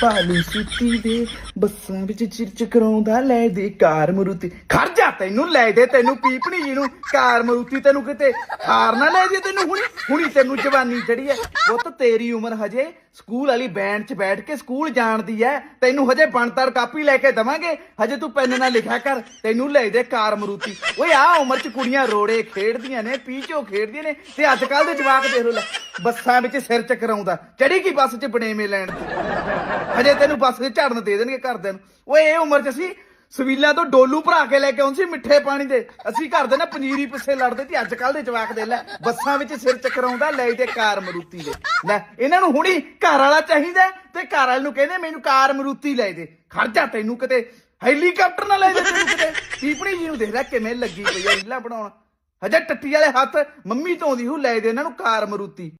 把你手递递。ਬੱਸਾਂ ਵਿੱਚ ਚਿਰਚ ਕਰਾਉਂਦਾ ਲੈ ਦੇ ਕਾਰ ਮਰੂਤੀ। ਖੜ ਜਾ ਤੈਨੂੰ, ਲੈ ਦੇ ਤੈਨੂੰ ਪੀਪਣੀ ਜੀ ਨੂੰ ਕਾਰ ਮਰੂਤੀ ਤੈਨੂੰ ਕਿਤੇ ਹਾਰ ਨਾ ਲੈ ਦੇ ਤੈਨੂੰ। ਹੁਣੀ ਹੁਣੀ ਤੈਨੂੰ ਜਵਾਨੀ ਚੜੀ ਐ। ਪੁੱਤ, ਤੇਰੀ ਉਮਰ ਹਜੇ ਸਕੂਲ ਵਾਲੀ ਬੈਂਚ 'ਚ ਬੈਠ ਕੇ ਸਕੂਲ ਜਾਣ ਦੀ ਐ। ਤੈਨੂੰ ਹਜੇ ਬਣਤਰ ਕਾਪੀ ਲੈ ਕੇ ਦਵਾਂਗੇ। ਹਜੇ ਤੂੰ ਪੈਨ ਨਾਲ ਲਿਖਿਆ ਕਰ। ਤੈਨੂੰ ਲੈ ਦੇ ਕਾਰ ਮਰੂਤੀ। ਓਏ, ਆ ਉਮਰ 'ਚ ਕੁੜੀਆਂ ਰੋੜੇ ਖੇਡਦੀਆਂ ਨੇ, ਪੀਚੋ ਖੇਡਦੀਆਂ ਨੇ। ਤੇ ਅੱਜ ਕੱਲ ਦੇ ਜਵਾਕ ਦੇਖ ਲੋ ਲੈ, ਬੱਸਾਂ ਵਿੱਚ ਸਿਰ ਚੱਕਰਾਉਂਦਾ। ਚੜੀ ਕੀ ਬੱਸ 'ਚ ਬਣੇਵੇਂ ਲੈਣ? ਤੇ ਹਜੇ ਤੈਨੂੰ ਬੱਸ 'ਚ ਝੜਨ ਦੇ ਦੇਣਗੇ ਘਰਦਿਆਂ ਨੂੰ। ਓਏ, ਇਹ ਉਮਰ 'ਚ ਅਸੀਂ ਸਵੀਲਾਂ ਤੋਂ ਡੋਲੂ ਭਰਾ ਕੇ ਲੈ ਕੇ ਆਉਂਦੇ ਸੀ ਮਿੱਠੇ ਪਾਣੀ ਦੇ। ਅਸੀਂ ਘਰ ਨਾ ਪਨੀਰੀ ਪਿੱਛੇ ਲੜਦੇ ਤੇ ਅੱਜ ਕੱਲ ਦੇ ਜਵਾਕ ਦੇ ਲੈ, ਬੱਸਾਂ ਵਿੱਚ ਸਿਰ ਚੱਕਰਾਉਂਦਾ, ਲੈ ਤੇ ਕਾਰ ਮਰੂਤੀ ਦੇ। ਲੈ, ਇਹਨਾਂ ਨੂੰ ਹੁਣੀ ਘਰ ਵਾਲਾ ਚਾਹੀਦਾ ਤੇ ਘਰ ਵਾਲੇ ਨੂੰ ਕਹਿੰਦੇ, ਮੈਨੂੰ ਕਾਰ ਮਰੂਤੀ ਲੈ ਦੇ। ਖੜ ਤੈਨੂੰ ਕਿਤੇ, ਹੈਲੀਕਾਪਟਰ ਨਾਲ ਲੈ ਦੇ ਤੈਨੂੰ ਕਿਤੇ। ਟੀਪਣੀ ਜੀ ਨੂੰ ਦੇਖ ਲੈ ਕਿਵੇਂ ਲੱਗੀ ਪਈ ਹੈ ਰੀਲਾਂ ਬਣਾਉਣ। ਹਜੇ ਟੱਟੀ ਵਾਲੇ ਹੱਥ ਮੰਮੀ ਧੋਂਦੀ ਹੂ ਲੈ ਦੇ ਇਹਨਾਂ ਨੂੰ ਕਾਰ ਮਰੂਤੀ।